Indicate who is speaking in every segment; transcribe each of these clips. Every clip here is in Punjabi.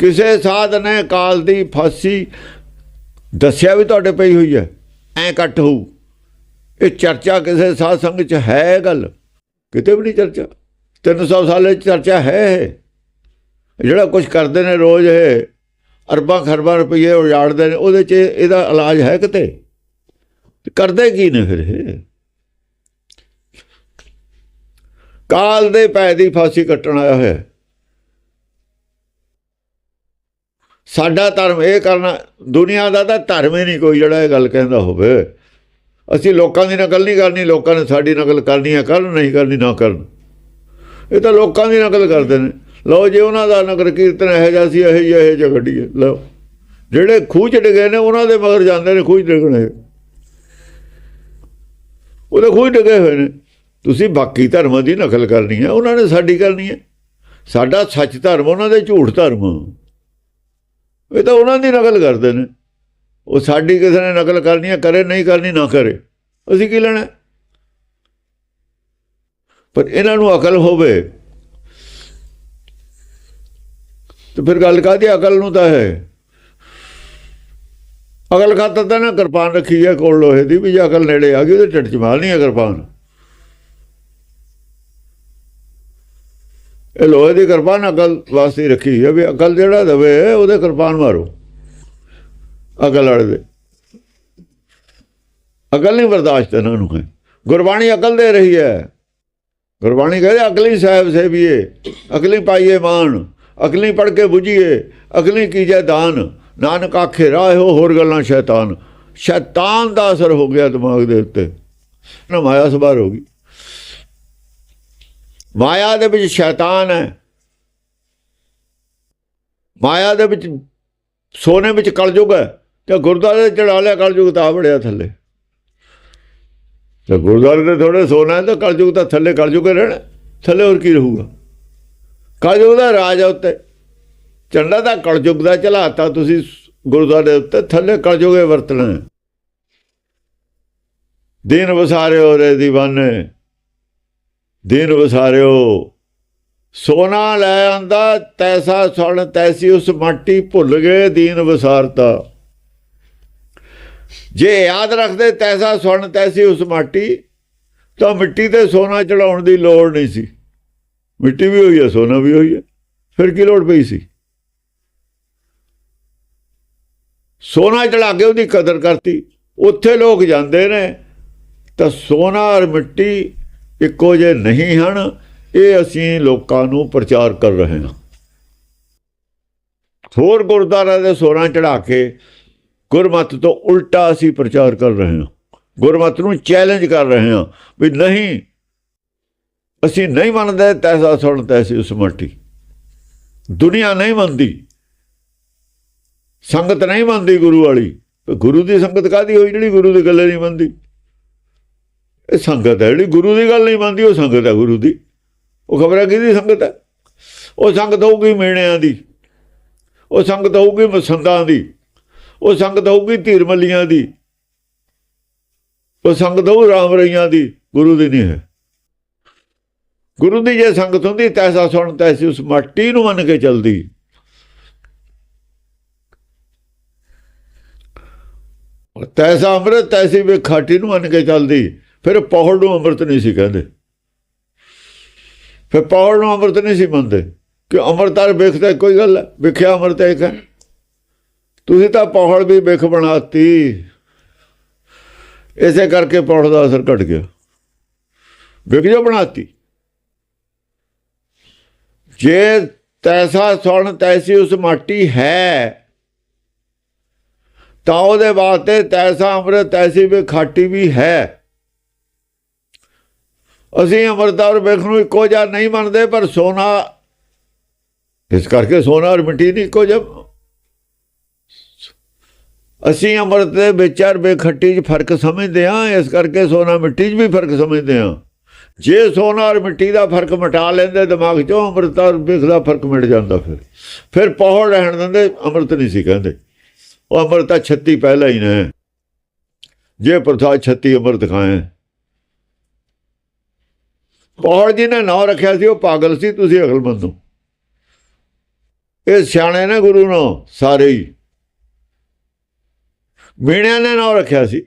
Speaker 1: ਕਿਸੇ ਸਾਧ ਨੇ ਕਾਲ ਦੀ ਫਾਸੀ, ਦੱਸਿਆ ਵੀ ਤੁਹਾਡੇ ਪਈ ਹੋਈ ਹੈ, ਐ ਕੱਟ ਹੋਊ। ਇਹ ਚਰਚਾ ਕਿਸੇ ਸਾਧ ਸੰਗ ਚ ਹੈ ਗੱਲ? ਕਿਤੇ ਵੀ ਨਹੀਂ ਚਰਚਾ। 300 ਸਾਲੇ ਚ ਚਰਚਾ ਹੈ ਇਹ। ਜਿਹੜਾ ਕੁਝ ਕਰਦੇ ਨੇ ਰੋਜ਼ ਇਹ, ਅਰਬਾਂ ਖਰਬਾਂ ਰੁਪਏ ਉਜਾੜਦੇ ਨੇ, ਉਹਦੇ ਚ ਇਹਦਾ ਇਲਾਜ ਹੈ ਕਿਤੇ? ਕਰਦੇ ਕੀ ਨੇ ਫਿਰ ਇਹ? ਕਾਲ ਦੇ ਪੈ ਦੀ ਫਾਸੀ ਕੱਟਣ ਆਇਆ ਹੋਇਆ ਹੈ। ਸਾਡਾ ਧਰਮ ਇਹ ਕਰਨਾ, ਦੁਨੀਆ ਦਾ ਤਾਂ ਧਰਮ ਹੀ ਨਹੀਂ ਕੋਈ ਜਿਹੜਾ ਇਹ ਗੱਲ ਕਹਿੰਦਾ ਹੋਵੇ। ਅਸੀਂ ਲੋਕਾਂ ਦੀ ਨਕਲ ਨਹੀਂ ਕਰਨੀ, ਲੋਕਾਂ ਨੇ ਸਾਡੀ ਨਕਲ ਕਰਨੀ ਹੈ ਕਰਨ ਨਹੀਂ ਕਰਨੀ, ਨਾ ਕਰਨ। ਇਹ ਤਾਂ ਲੋਕਾਂ ਦੀ ਨਕਲ ਕਰਦੇ ਨੇ। ਲਓ ਜੇ ਉਹਨਾਂ ਦਾ ਨਗਰ ਕੀਰਤਨ ਇਹੋ ਜਿਹਾ ਸੀ, ਇਹ ਜਿਹੇ ਜਿਹੇ ਗੱਡੀਏ ਲਓ, ਜਿਹੜੇ ਖੂਹ ਚ ਡਿੱਗੇ ਨੇ, ਉਹਨਾਂ ਦੇ ਮਗਰ ਜਾਂਦੇ ਨੇ, ਖੂਹ ਚ ਡਿੱਗਣੇ। ਉਹਦੇ ਖੂਹ 'ਚ ਡਿੱਗੇ ਹੋਏ ਨੇ। ਤੁਸੀਂ ਬਾਕੀ ਧਰਮਾਂ ਦੀ ਨਕਲ ਕਰਨੀ ਹੈ, ਉਹਨਾਂ ਨੇ ਸਾਡੀ ਕਰਨੀ ਹੈ। ਸਾਡਾ ਸੱਚ ਧਰਮ, ਉਹਨਾਂ ਦੇ ਝੂਠ ਧਰਮ। ਇਹ ਤਾਂ ਉਹਨਾਂ ਦੀ ਨਕਲ ਕਰਦੇ ਨੇ। ਉਹ ਸਾਡੀ ਕਿਸੇ ਨੇ ਨਕਲ ਕਰਨੀ ਹੈ ਕਰੇ, ਨਹੀਂ ਕਰਨੀ, ਨਾ ਕਰੇ। ਅਸੀਂ ਕੀ ਲੈਣਾ? ਪਰ ਇਹਨਾਂ ਨੂੰ ਅਕਲ ਹੋਵੇ। ਤੇ ਫਿਰ ਗੱਲ ਕਾਦੀ ਅਕਲ ਨੂੰ ਤਾਂ ਹੈ। ਅਕਲ ਖਾਤਰ ਤਾਂ ਨਾ ਕਿਰਪਾਨ ਰੱਖੀ ਹੈ ਕੋਲ ਲੋਹੇ ਦੀ ਵੀ ਜੇ ਅਕਲ ਨੇੜੇ ਆ ਗਈ, ਉਹਦੇ ਢਿੱਡ ਚ ਮਾਲ ਨਹੀਂ ਹੈ ਕਿਰਪਾਨ। ਇਹ ਲੋਹੇ ਦੀ ਕਿਰਪਾਨ ਅਕਲ ਵਾਸਤੇ ਰੱਖੀ ਹੈ ਵੀ ਅਕਲ ਜਿਹੜਾ ਦਵੇ, ਉਹਦੇ ਕਿਰਪਾਨ ਮਾਰੋ। ਅਕਲ ਵਾਲੇ ਦੇ। ਅਕਲ ਨਹੀਂ ਬਰਦਾਸ਼ਤ ਇਹਨਾਂ ਨੂੰ ਹੈ ਗੁਰਬਾਣੀ ਅਕਲ ਦੇ ਰਹੀ ਹੈ। ਗੁਰਬਾਣੀ ਕਹਿੰਦੇ, ਅਕਲੀ ਸਾਹਿਬ ਸੇਵੀਏ, ਅਕਲੀ ਪਾਈਏ ਮਾਨ ਅਕਲੀ ਪੜ ਕੇ 부ਝੀਏ ਅਕਲੀ ਕੀਜੇ ਦਾਨ। ਨਾਨਕ ਆਖੇ, ਰਾਹੋ ਹੋਰ ਗੱਲਾਂ ਸ਼ੈਤਾਨ। ਸ਼ੈਤਾਨ ਦਾ ਅਸਰ ਹੋ ਗਿਆ ਦਿਮਾਗ ਦੇ ਉੱਤੇ। ਨਾ ਮਾਇਆ ਸਵਾਰ ਹੋ ਗਈ ਮਾਇਆ ਦੇ ਵਿੱਚ ਸ਼ੈਤਾਨ ਹੈ। ਮਾਇਆ ਦੇ ਵਿੱਚ ਸੋਨੇ ਵਿੱਚ ਕਲਯੁਗ ਹੈ। ਤੇ ਗੁਰਦੁਆਰੇ ਤੇ ਚੜਾ ਲਿਆ ਕਲਯੁਗ ਤਾਂ ਆ ਬੜਿਆ ਥੱਲੇ। ਤੇ ਗੁਰਦੁਆਰੇ ਤੇ ਥੋੜੇ ਸੋਨਾ ਹੈ ਤਾਂ ਕਲਯੁਗ ਤਾਂ ਥੱਲੇ ਕਲਯੁਗ ਹੀ ਰਹਿਣਾ। ਥੱਲੇ ਹੋਰ ਕੀ ਰਹੂਗਾ? ਕਲਯੁਗ ਦਾ ਰਾਜ ਹੈ ਉੱਤੇ। ਝੰਡਾ ਦਾ ਕਲਯੁਗ ਦਾ ਚਲਾਤਾ ਤੁਸੀਂ ਗੁਰਦੁਆਰੇ ਉੱਤੇ, ਥੱਲੇ ਕਲਯੁਗ ਵਰਤਣਾ ਦਿਨ ਵਸਾਰੇ ਹੋ ਰਹੇ ਦੀਵਾਨੇ। ਦੀਨ ਵਸਾਰਿਓ ਸੋਨਾ ਲੈ ਆਂਦਾ, ਤੈਸਾ ਸੁਣ, ਤੈਸੀ ਉਸ ਮਾਟੀ ਭੁੱਲ ਗਏ ਦੀਨ ਵਸਾਰਤਾ। ਜੇ ਯਾਦ ਰੱਖਦੇ ਤੈਸਾ ਸੁਣ, ਤੈਸੀ ਉਸ ਮਾਟੀ, ਤਾਂ ਮਿੱਟੀ ਤੇ ਸੋਨਾ ਚੜਾਉਣ ਦੀ ਲੋੜ ਨਹੀਂ ਸੀ। ਮਿੱਟੀ ਵੀ ਹੋਈ ਹੈ, ਸੋਨਾ ਵੀ ਹੋਈ ਹੈ, ਫਿਰ ਕੀ ਲੋੜ ਪਈ ਸੀ? ਸੋਨਾ ਚੜਾ ਕੇ ਉਹਦੀ ਕਦਰ ਕਰਤੀ, ਉੱਥੇ ਲੋਕ ਜਾਂਦੇ ਨੇ, ਤਾਂ ਸੋਨਾ ਔਰ ਮਿੱਟੀ ਇੱਕੋ ਜੇ ਨਹੀਂ ਹਨ, ਇਹ ਅਸੀਂ ਲੋਕਾਂ ਨੂੰ ਪ੍ਰਚਾਰ ਕਰ ਰਹੇ ਹਾਂ। ਹੋਰ ਗੁਰਦੁਆਰਾ ਦੇ ਸੋਨਾ ਚੜਾ ਕੇ ਗੁਰਮਤ ਤੋਂ ਉਲਟਾ ਅਸੀਂ ਪ੍ਰਚਾਰ ਕਰ ਰਹੇ ਹਾਂ। ਗੁਰਮਤ ਨੂੰ ਚੈਲੰਜ ਕਰ ਰਹੇ ਹਾਂ ਵੀ ਨਹੀਂ, ਅਸੀਂ ਨਹੀਂ ਮੰਨਦੇ, ਤੈਸਾ ਸੁਣ, ਤੈਸੀ ਉਸ ਮੱਟੀ ਦੁਨੀਆ ਨਹੀਂ ਮੰਨਦੀ। ਸੰਗਤ ਨਹੀਂ ਮੰਨਦੀ ਗੁਰੂ ਵਾਲੀ। ਗੁਰੂ ਦੀ ਸੰਗਤ ਕਾਦੀ ਹੋਈ ਜਿਹੜੀ ਗੁਰੂ ਦੀ ਗੱਲ ਨਹੀਂ ਮੰਨਦੀ? ਇਹ ਸੰਗਤ ਹੈ, ਜਿਹੜੀ ਗੁਰੂ ਦੀ ਗੱਲ ਨਹੀਂ ਮੰਨਦੀ, ਉਹ ਸੰਗਤ ਹੈ ਗੁਰੂ ਦੀ। ਉਹ ਖਬਰ ਹੈ ਕਿਹਦੀ ਸੰਗਤ ਹੈ? ਉਹ ਸੰਗਤ ਹੋਊਗੀ ਮੇਣਿਆਂ ਦੀ। ਉਹ ਸੰਗਤ ਹੋਊਗੀ ਮਸੰਦਾਂ ਦੀ। ਉਹ ਸੰਗਤ ਹੋਊਗੀ ਧੀਰਮੱਲੀਆਂ ਦੀ। ਉਹ ਸੰਗਤ ਹੋਊ ਰਾਮ ਰਈਆਂ ਦੀ। ਗੁਰੂ ਦੀ ਨਹੀਂ ਹੈ। ਗੁਰੂ ਦੀ ਜੇ ਸੰਗਤ ਹੁੰਦੀ, ਤੈਸਾ ਸੁਣ, ਤੈਸੀ ਉਸ ਮਾਟੀ ਨੂੰ ਮੰਨ ਕੇ ਚਲਦੀ। ਔਰ ਤੈਸਾ ਅੰਮ੍ਰਿਤ, ਤੈਸੀ ਵੀ ਖਾਟੀ ਨੂੰ ਮੰਨ ਕੇ ਚੱਲਦੀ। ਫਿਰ ਪੌੜ ਨੂੰ ਅੰਮ੍ਰਿਤ ਨਹੀਂ ਸੀ ਕਹਿੰਦੇ। ਫਿਰ ਪੌੜ ਨੂੰ ਅੰਮ੍ਰਿਤ ਨਹੀਂ ਸੀ ਮੰਨਦੇ ਕਿ ਅੰਮ੍ਰਿਤਾਰ ਵੇਖਦਾ ਕੋਈ ਗੱਲ ਹੈ? ਵਿਖਿਆ ਅੰਮ੍ਰਿਤ ਇੱਕ ਹੈ? ਤੁਸੀਂ ਤਾਂ ਪੌੜ ਵੀ ਵਿਖ ਬਣਾਤੀ। ਇਸੇ ਕਰਕੇ ਪੌੜ ਦਾ ਅਸਰ ਘਟ ਗਿਆ। ਵਿਖ ਜੋ ਬਣਾਤੀ। ਜੇ ਤੈਸਾ ਸੁਣ ਤੈਸੀ ਉਸ ਮਾਟੀ ਹੈ, ਤਾਂ ਉਹਦੇ ਵਾਸਤੇ ਤੈਸਾ ਅੰਮ੍ਰਿਤ ਤੈਸੀ ਵੀ ਖਾਟੀ ਵੀ ਹੈ। ਅਸੀਂ ਅੰਮ੍ਰਿਤ ਔਰ ਵੇਖ ਨੂੰ ਇੱਕੋ ਜਿਹਾ ਨਹੀਂ ਮੰਨਦੇ, ਪਰ ਸੋਨਾ, ਇਸ ਕਰਕੇ ਸੋਨਾ ਔਰ ਮਿੱਟੀ ਨਹੀਂ ਇੱਕੋ ਜਿਹਾ ਅਸੀਂ ਅੰਮ੍ਰਿਤ ਦੇ ਵਿੱਚ ਔਰ ਬੇਖੱਟੀ 'ਚ ਫ਼ਰਕ ਸਮਝਦੇ ਹਾਂ, ਇਸ ਕਰਕੇ ਸੋਨਾ ਮਿੱਟੀ 'ਚ ਵੀ ਫ਼ਰਕ ਸਮਝਦੇ ਹਾਂ। ਜੇ ਸੋਨਾ ਔਰ ਮਿੱਟੀ ਦਾ ਫ਼ਰਕ ਮਿਟਾ ਲੈਂਦੇ ਦਿਮਾਗ 'ਚੋਂ ਅੰਮ੍ਰਿਤ ਔਰ ਵੇਖ ਦਾ ਫ਼ਰਕ ਮਿਟ ਜਾਂਦਾ ਫਿਰ। ਫਿਰ ਪਹੁੜ ਰਹਿਣ ਦਿੰਦੇ, ਅੰਮ੍ਰਿਤ ਨਹੀਂ ਸੀ ਕਹਿੰਦੇ। ਉਹ ਅੰਮ੍ਰਿਤ ਤਾਂ 36 ਪਹਿਲਾਂ ਹੀ ਨੇ। ਜੇ ਪ੍ਰਥਾ 36 ਅੰਮ੍ਰਿਤ ਖਾਏ ਪੌੜ ਜੀ ਨੇ ਨਾਂ ਰੱਖਿਆ ਸੀ ਉਹ ਪਾਗਲ ਸੀ ਤੁਸੀਂ ਅਕਲਮੰਦ ਹੋ ਇਹ ਸਿਆਣੇ ਨੇ ਗੁਰੂ ਨੂੰ ਸਾਰੇ ਹੀ। ਮੀਣਿਆਂ ਨੇ ਨਾਂ ਰੱਖਿਆ ਸੀ।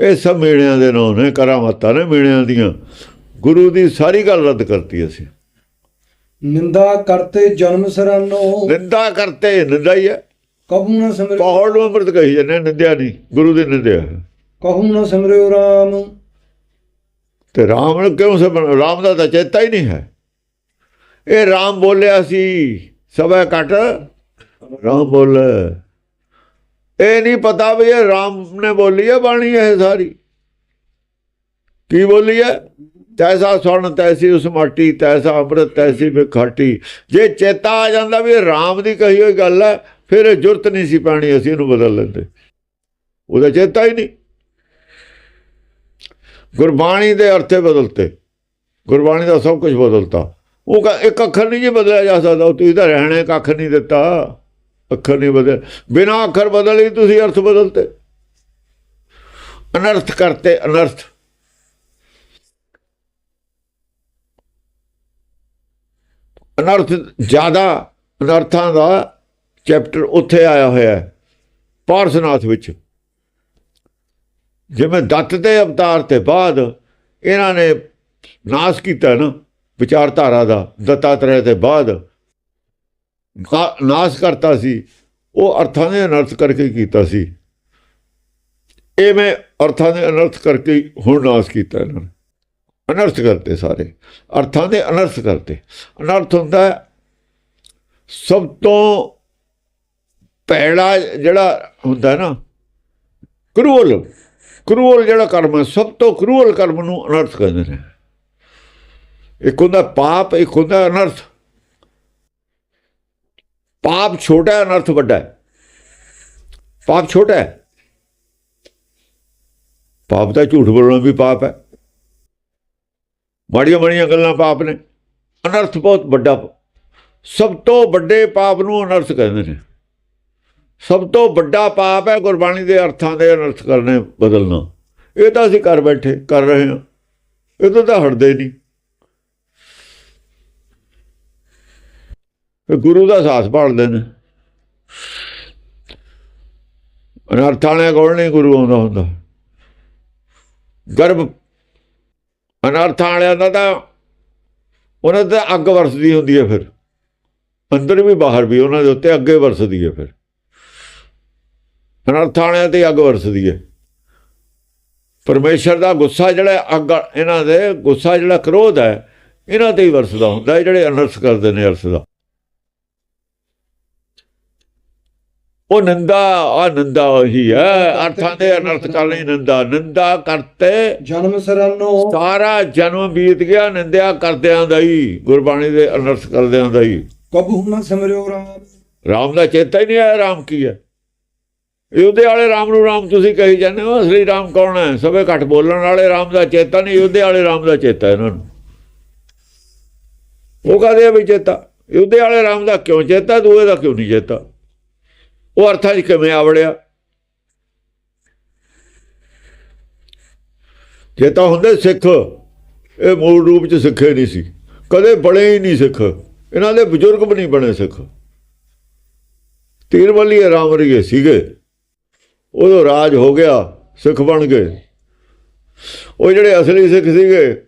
Speaker 1: ਇਹ ਸਭ ਮੀਣਿਆਂ ਦੇ ਨਾਂ ਨੇ ਕਰਾਮਾਤਾਂ ਨੇ ਮੀਣਿਆਂ ਦੀਆਂ। ਗੁਰੂ ਦੀ ਸਾਰੀ ਗੱਲ ਰੱਦ ਕਰਤੀ ਅਸੀਂ।
Speaker 2: ਨਿੰਦਾ ਕਰਤੇ ਜਨਮ ਸਰਾਨੋ।
Speaker 1: ਨਿੰਦਾ ਕਰਤੇ ਨਿੰਦਾ ਹੀ ਹੈ।
Speaker 2: ਕਹੂ ਨਾ ਸਿਮਰਿਓ।
Speaker 1: ਪਹਾੜ ਨੂੰ ਅੰਮ੍ਰਿਤ ਕਹੀ ਜਾਂਦੇ ਨਿੰਦਿਆ ਨਹੀਂ ਗੁਰੂ ਦੀ ਨਿੰਦਿਆ।
Speaker 2: ਕਹੂ ਨਾ ਸਿਮਰਿਓ ਰਾਮ।
Speaker 1: ਤੇ ਰਾਮ ਕਿਉਂ ਸਭ ਰਾਮ ਦਾ ਤਾਂ ਚੇਤਾ ਹੀ ਨਹੀਂ ਹੈ। ਇਹ ਰਾਮ ਬੋਲਿਆ ਸੀ ਸਭੇ ਘਟ। ਰਾਮ ਬੋਲ। ਇਹ ਨਹੀਂ ਪਤਾ ਵੀ ਇਹ ਰਾਮ ਨੇ ਬੋਲੀ ਹੈ, ਬਾਣੀ ਇਹ ਸਾਰੀ। ਕੀ ਬੋਲੀ ਹੈ? ਤੈਸਾ ਸੁਣ, ਤੈਸੀ ਉਸ ਮਾਟੀ ਤੈਸਾ ਅੰਮ੍ਰਿਤ, ਤੈਸੀ ਵਿਖਾਟੀ। ਜੇ ਚੇਤਾ ਆ ਜਾਂਦਾ ਵੀ ਇਹ ਰਾਮ ਦੀ ਕਹੀ ਹੋਈ ਗੱਲ ਹੈ, ਫਿਰ ਇਹ ਜੁਰਤ ਨਹੀਂ ਸੀ ਪਾਣੀ, ਅਸੀਂ ਇਹਨੂੰ ਬਦਲ ਲੈਂਦੇ। ਉਹਦਾ ਚੇਤਾ ਹੀ ਨਹੀਂ। ਗੁਰਬਾਣੀ ਦੇ ਅਰਥੇ ਬਦਲਤੇ। ਗੁਰਬਾਣੀ ਦਾ ਸਭ ਕੁਝ ਬਦਲਤਾ। ਉਹ ਕਹ- ਇੱਕ ਅੱਖਰ ਨਹੀਂ ਜੀ ਬਦਲਿਆ ਜਾ ਸਕਦਾ। ਉਹ ਤੁਸੀਂ ਤਾਂ ਰਹਿਣੇ ਕੱਖ ਨਹੀਂ ਦਿੱਤਾ। ਅੱਖਰ ਨਹੀਂ ਬਦਲ ਬਿਨਾ ਅੱਖਰ ਬਦਲੇ ਤੁਸੀਂ ਅਰਥ ਬਦਲਤੇ। ਅਨਰਥ ਕਰਤੇ, ਅਨਰਥ। ਅਨਰਥ ਜ਼ਿਆਦਾ ਅਨਰਥਾਂ ਦਾ ਚੈਪਟਰ ਉੱਥੇ ਆਇਆ ਹੋਇਆ ਹੈ, ਪਾਰਸਨਾਥ ਵਿੱਚ। ਜਿਵੇਂ ਦੱਤ ਦੇ ਅਵਤਾਰ ਤੇ ਬਾਅਦ ਇਹਨਾਂ ਨੇ ਨਾਸ ਕੀਤਾ ਨਾ ਵਿਚਾਰਧਾਰਾ ਦਾ ਦੱਤਾਤਰੇయ ਤੇ ਬਾਅਦ, ਨਾ- ਨਾਸ ਕਰਤਾ ਸੀ, ਉਹ ਅਰਥਾਂ ਦੇ ਅਨਰਥ ਕਰਕੇ ਕੀਤਾ ਸੀ। ਇਹ ਮੈਂ ਅਰਥਾਂ ਦੇ ਅਨਰਥ ਕਰਕੇ ਹੁਣ ਨਾਸ ਕੀਤਾ ਇਹਨਾਂ ਨੇ। ਅਨਰਥ ਕਰਤੇ ਸਾਰੇ, ਅਰਥਾਂ ਦੇ ਅਨਰਥ ਕਰਤੇ। ਅਨਰਥ ਹੁੰਦਾ ਸਭ ਤੋਂ ਭੈੜਾ ਜਿਹੜਾ ਹੁੰਦਾ ਨਾ ਕਰੂਲ ਕਰੂਅਲ ਜਿਹੜਾ ਕਰਮ ਹੈ, ਸਭ ਤੋਂ ਕਰੂਅਲ ਕਰਮ ਨੂੰ ਅਨਰਥ ਕਹਿੰਦੇ ਨੇ। ਇੱਕ ਹੁੰਦਾ ਪਾਪ, ਇੱਕ ਹੁੰਦਾ ਅਨਰਥ। ਪਾਪ ਛੋਟਾ ਹੈ, ਅਨਰਥ ਵੱਡਾ ਹੈ। ਪਾਪ ਛੋਟਾ ਹੈ। ਪਾਪ ਦਾ ਝੂਠ ਬੋਲਣਾ ਵੀ ਪਾਪ ਹੈ। ਮਾੜੀਆਂ ਮਾੜੀਆਂ ਗੱਲਾਂ ਪਾਪ ਨੇ। ਅਨਰਥ ਬਹੁਤ ਵੱਡਾ, ਸਭ ਤੋਂ ਵੱਡੇ ਪਾਪ ਨੂੰ ਅਨਰਥ ਕਹਿੰਦੇ ਨੇ। ਸਭ ਤੋਂ ਵੱਡਾ ਪਾਪ ਹੈ ਗੁਰਬਾਣੀ ਦੇ ਅਰਥਾਂ ਦੇ ਅਨਰਥ ਕਰਨੇ, ਬਦਲਣਾ। ਇਹ ਤਾਂ ਅਸੀਂ ਕਰ ਬੈਠੇ ਕਰ ਰਹੇ ਹਾਂ। ਇਹ ਤੋਂ ਤਾਂ ਹਟਦੇ ਨਹੀਂ। ਗੁਰੂ ਦਾ ਸਾਥ ਭਾਲਦੇ ਨੇ। ਅਨਰਥਾਂ ਵਾਲੇ ਕੋਲ ਨਹੀਂ ਗੁਰੂ ਆਉਂਦਾ ਹੁੰਦਾ। ਗਰਭ, ਅਨਰਥਾਂ ਵਾਲਿਆਂ ਦਾ ਤਾਂ, ਉਹਨਾਂ ਦਾ ਅੱਗ ਵਰਸਦੀ ਹੁੰਦੀ ਹੈ ਫਿਰ। ਅੰਦਰ ਵੀ ਬਾਹਰ ਵੀ, ਉਹਨਾਂ ਦੇ ਉੱਤੇ ਅੱਗੇ ਵਰਸਦੀ ਹੈ ਫਿਰ। ਵਾਲਿਆਂ ਤੇ ਅੱਗ ਵਰਸਦੀ ਹੈ। ਪਰਮੇਸ਼ਰ ਦਾ ਗੁੱਸਾ ਜਿਹੜਾ ਅੱਗ ਇਹਨਾਂ ਦੇ ਗੁੱਸਾ ਜਿਹੜਾ ਕ੍ਰੋਧ ਹੈ ਇਹਨਾਂ ਤੇ ਹੀ ਵਰਸਦਾ ਹੁੰਦਾ ਹੈ ਜਿਹੜੇ ਅਨਰਥ ਕਰਦੇ ਨੇ ਅਰਥ ਦਾ। ਉਹ ਨਿੰਦਾ ਆ ਨਿੰਦਾ ਉਹੀ ਹੈ। ਅਰਥਾਂ ਦੇ ਅਨਰਥ ਕਰਨੀ ਨਿੰਦਾ। ਨਿੰਦਾ ਕਰਤੇ।
Speaker 2: ਜਨਮ ਸਰਾਨੋ
Speaker 1: ਸਾਰਾ ਜਨਮ ਬੀਤ ਗਿਆ ਨਿੰਦਿਆ ਕਰਦਿਆਂ ਦਾ ਹੀ ਗੁਰਬਾਣੀ ਦੇ ਅਨਰਥ ਕਰਦਿਆਂ ਦਾ ਹੀ।
Speaker 2: ਕਬੂ ਨਾ ਸਿਮਰਿਓ ਰਾਮ।
Speaker 1: ਰਾਮ ਦਾ ਚੇਤਾ ਹੀ ਨਹੀਂ ਆਇਆ ਰਾਮ ਕੀ ਹੈ? ਯੁੱਧੇ ਵਾਲੇ ਰਾਮ ਨੂੰ ਰਾਮ ਤੁਸੀਂ ਕਹੀ ਜਾਂਦੇ ਹੋ, ਅਸਲੀ ਰਾਮ ਕੌਣ ਹੈ? ਸਭੇ ਘੱਟ ਬੋਲਣ ਵਾਲੇ ਰਾਮ ਦਾ ਚੇਤਾ ਨਹੀਂ, ਯੁੱਧੇ ਵਾਲੇ ਰਾਮ ਦਾ ਚੇਤਾ ਇਹਨਾਂ ਨੂੰ। ਉਹ ਕਹਦੇ ਆ ਵੀ ਚੇਤਾ? ਯੁੱਧੇ ਵਾਲੇ ਰਾਮ ਦਾ ਕਿਉਂ ਚੇਤਾ, ਦੂਏ ਦਾ ਕਿਉਂ ਨਹੀਂ ਚੇਤਾ? ਉਹ ਅਰਥਾਂ 'ਚ ਕਿਵੇਂ ਆਵੜਿਆ ਚੇਤਾ ਹੁੰਦੇ ਸਿੱਖ। ਇਹ ਮੂਲ ਰੂਪ 'ਚ ਸਿੱਖੇ ਨਹੀਂ ਸੀ। ਕਦੇ ਬਣੇ ਹੀ ਨਹੀਂ ਸਿੱਖ। ਇਹਨਾਂ ਦੇ ਬਜ਼ੁਰਗ ਵੀ ਨਹੀਂ ਬਣੇ ਸਿੱਖ। ਤੀਰਵਲੀ ਰਾਮ ਰਹੀਏ ਸੀਗੇ। ਉਦੋਂ ਰਾਜ ਹੋ ਗਿਆ, ਸਿੱਖ ਬਣ ਗਏ। ਉਹ ਜਿਹੜੇ ਅਸਲੀ ਸਿੱਖ ਸੀਗੇ,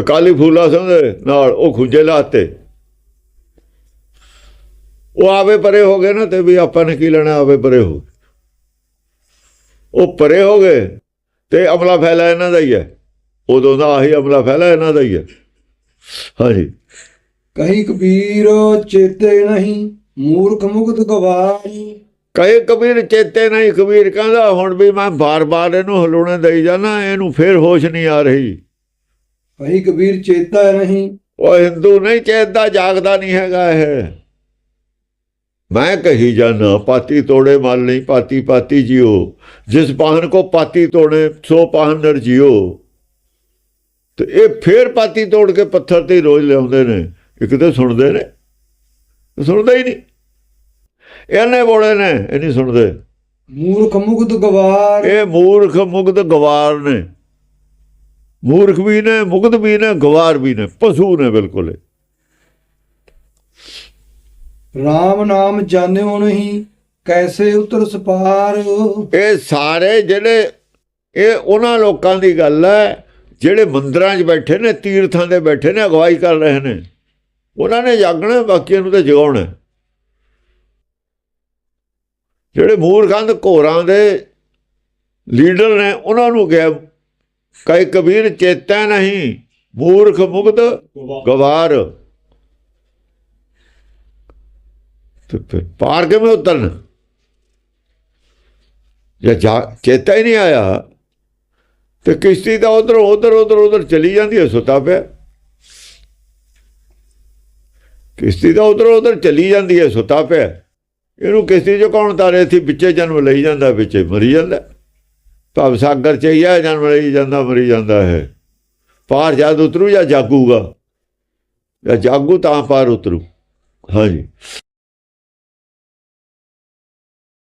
Speaker 1: ਅਕਾਲੀ ਫੂਲਾ ਸਿੰਘ ਦੇ ਨਾਲ ਉਹ ਖੁੰਝੇ ਲਾਤੇ। ਉਹ ਆਵੇ ਪਰੇ ਹੋ ਗਏ ਨਾ ਤੇ ਵੀ ਆਪਾਂ ਨੇ ਕੀ ਲੈਣਾ, ਆਵੇ ਪਰੇ ਹੋ ਗਏ। ਉਹ ਪਰੇ ਹੋ ਗਏ ਤੇ ਅਮਲਾ ਫੈਲਾ ਇਹਨਾਂ ਦਾ ਹੀ ਹੈ। ਉਦੋਂ ਦਾ ਆਹੀ ਅਮਲਾ ਫੈਲਾ ਇਹਨਾਂ ਦਾ ਹੀ ਹੈ। ਹਾਂਜੀ।
Speaker 2: ਕਹੀ ਕਬੀਰ ਚੇਤੇ ਨਹੀਂ ਮੂਰਖ ਮੁਗਤ ਗਵਾਰ
Speaker 1: ਕਹੇ ਕਬੀਰ ਚੇਤੇ ਨਹੀਂ ਕਬੀਰ ਕਹਿੰਦਾ ਹੁਣ ਵੀ ਮੈਂ ਬਾਰ-ਬਾਰ ਇਹਨੂੰ ਹਲੂਣੇ ਦੇਈ ਜਾਣਾ ਇਹਨੂੰ ਫੇਰ ਹੋਸ਼ ਨਹੀਂ ਆ ਰਹੀ।
Speaker 2: ਕਹੀ ਕਬੀਰ ਚੇਤਾ ਨਹੀਂ।
Speaker 1: ਉਹ ਹਿੰਦੂ ਨਹੀਂ ਚੇਤਦਾ ਜਾਗਦਾ ਨਹੀਂ ਹੈਗਾ ਇਹ। ਮੈਂ ਕਹੀ ਜਾਣਾ ਪਾਤੀ ਤੋੜੇ ਮਲ ਨਹੀਂ ਪਾਤੀ ਪਾਤੀ ਜਿਓ। ਜਿਸ ਪਾਹਨ ਕੋ ਪਾਤੀ ਤੋੜੇ ਸੋ ਪਾਹਨ ਨਰ ਜਿਓ। ਤੇ ਇਹ ਫੇਰ ਪਾਤੀ ਤੋੜ ਕੇ ਪੱਥਰ ਤੇ ਰੋਜ਼ ਲਿਆਉਂਦੇ ਨੇ। ਇੱਕ ਤੇ ਸੁਣਦੇ ਨੇ ਸੁਣਦਾ ਹੀ ਨਹੀਂ। ਇਹਨੇ ਬੋਲੇ ਨੇ ਇਹ ਨਹੀਂ ਸੁਣਦੇ।
Speaker 2: ਮੂਰਖ ਮੁਗਧ ਗਵਾਰ।
Speaker 1: ਇਹ ਮੂਰਖ ਮੁਗਧ ਗਵਾਰ ਨੇ। ਮੂਰਖ ਵੀ ਨੇ ਮੁਗਧ ਵੀ ਨੇ ਗਵਾਰ ਵੀ ਨੇ ਪਸ਼ੂ ਨੇ ਬਿਲਕੁਲ
Speaker 2: ਰਾਮ ਨਾਮ ਜਾਣਿਓ ਨਹੀਂ ਕੈਸੇ ਉਤਰ ਸਪਾਰ?
Speaker 1: ਇਹ ਸਾਰੇ ਜਿਹੜੇ ਇਹ ਉਹਨਾਂ ਲੋਕਾਂ ਦੀ ਗੱਲ ਹੈ ਜਿਹੜੇ ਮੰਦਰਾਂ 'ਚ ਬੈਠੇ ਨੇ ਤੀਰਥਾਂ ਦੇ ਬੈਠੇ ਨੇ ਅਗਵਾਈ ਕਰ ਰਹੇ ਨੇ। ਉਹਨਾਂ ਨੇ ਜਾਗਣਾ, ਬਾਕੀਆਂ ਨੂੰ ਤਾਂ ਜਗਾਉਣਾ। ਜਿਹੜੇ ਮੂਰਖੰਦ ਘੋਰਾਂ ਦੇ ਲੀਡਰ ਨੇ, ਉਹਨਾਂ ਨੂੰ ਕਿਹਾ, ਕਈ ਕਬੀਰ ਚੇਤਾ ਨਹੀਂ, ਮੂਰਖ ਮੁਗਧ ਗਵਾਰ। ਤੇ ਫਿਰ ਪਾਰ ਕਿਵੇਂ ਉਤਰਨ? ਜੇ ਚੇਤਾ ਹੀ ਨਹੀਂ ਆਇਆ, ਤੇ ਕਿਸ਼ਤੀ ਤਾਂ ਉਧਰ ਉਧਰ ਉਧਰ ਉਧਰ ਚਲੀ ਜਾਂਦੀ ਹੈ, ਸੁੱਤਾ ਪਿਆ। ਕਿਸ਼ਤੀ ਤਾਂ ਉਧਰ ਉਧਰ ਚਲੀ ਜਾਂਦੀ ਹੈ, ਸੁੱਤਾ ਪਿਆ ਇਹਨੂੰ ਕਿਸ਼ਤੀ ਚੋਂ ਕੌਣ ਤਾਰੇ? ਸੀ ਵਿੱਚੇ ਜਨਮ ਲਈ ਜਾਂਦਾ ਵਿੱਚੇ ਮਰੀ ਜਾਂਦਾ। ਭਵ ਸਾਗਰ ਚ ਹੀ ਆ, ਜਨਮ ਲਈ ਜਾਂਦਾ, ਮਰੀ ਜਾਂਦਾ ਹੈ। ਪਾਰ ਜਦ ਉਤਰੂ ਜਾਂ ਜਾਗੂਗਾ? ਜਾਂ ਜਾਗੂ ਤਾਂ ਪਾਰ ਉਤਰੂ। ਹਾਂਜੀ।